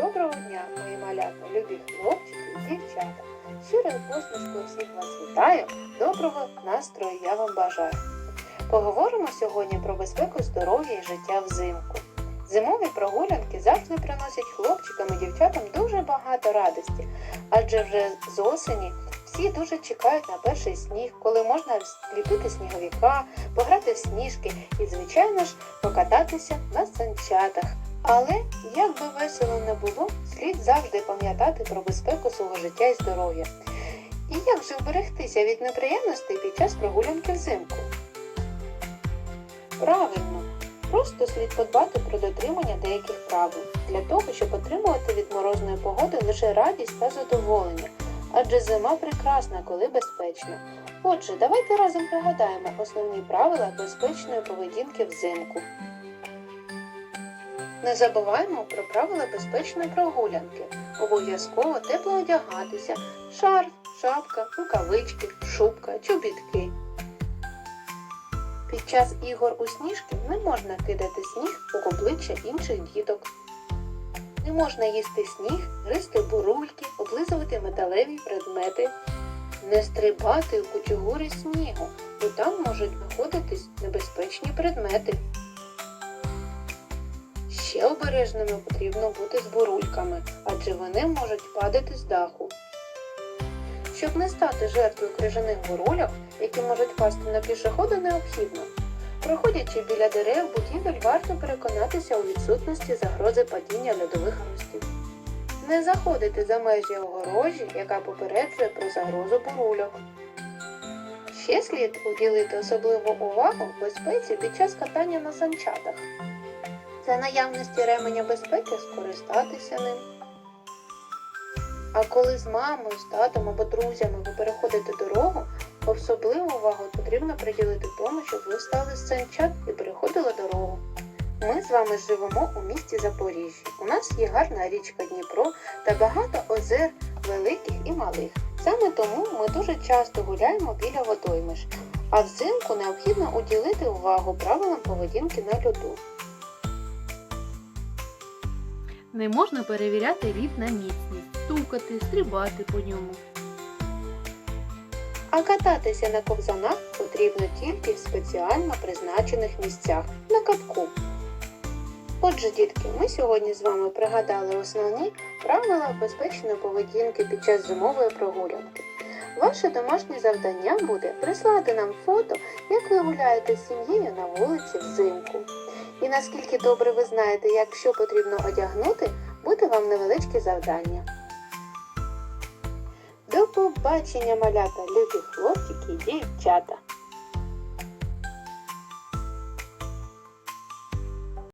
Доброго дня, мої малята, любі хлопчики і дівчата. Щирою посмішкою всіх вас вітаю. Доброго настрою я вам бажаю. Поговоримо сьогодні про безпеку, здоров'я і життя взимку. Зимові прогулянки завжди приносять хлопчикам і дівчатам дуже багато радості, адже вже з осені всі дуже чекають на перший сніг, коли можна зліпити сніговіка, пограти в сніжки і, звичайно ж, покататися на санчатах. Але як би весело не було, слід завжди пам'ятати про безпеку свого життя і здоров'я. І як же вберегтися від неприємностей під час прогулянки взимку? Правильно, просто слід подбати про дотримання деяких правил для того, щоб отримувати від морозної погоди лише радість та задоволення. Адже зима прекрасна, коли безпечна. Отже, давайте разом пригадаємо основні правила безпечної поведінки взимку. Не забуваємо про правила безпечної прогулянки. Обов'язково тепло одягатися, шарф, шапка, рукавички, шубка, чобітки. Під час ігор у сніжки не можна кидати сніг у обличчя інших діток. Не можна їсти сніг, гризти бурульки, облизувати металеві предмети, не стрибати у кучугури снігу, бо там можуть знаходитись небезпечні предмети. Ще обережними потрібно бути з бурульками, адже вони можуть падати з даху. Щоб не стати жертвою крижаних бурульок, які можуть пасти на пішохода, необхідно. Проходячи біля дерев будівель, варто переконатися у відсутності загрози падіння льодових ростів. Не заходити за межі огорожі, яка попереджує про загрозу бурульок. Ще слід уділити особливу увагу безпеці під час катання на санчатах. За наявності ременя безпеки скористатися ним. А коли з мамою, з татом або друзями ви переходите дорогу, особливу увагу потрібно приділити тому, щоб ви встали з санчат і переходили дорогу. Ми з вами живемо у місті Запоріжжя. У нас є гарна річка Дніпро та багато озер великих і малих. Саме тому ми дуже часто гуляємо біля водоймиш, а взимку необхідно уділити увагу правилам поведінки на льоду. Не можна перевіряти лід на міцність, стукати, стрибати по ньому. А кататися на ковзанах потрібно тільки в спеціально призначених місцях на катку. Отже, дітки, ми сьогодні з вами пригадали основні правила безпечної поведінки під час зимової прогулянки. Ваше домашнє завдання буде прислати нам фото, як ви гуляєте з сім'єю на вулиці взимку. І наскільки добре ви знаєте, як що потрібно одягнути, буде вам невеличке завдання. До побачення, малята, любі хлопчики і дівчата!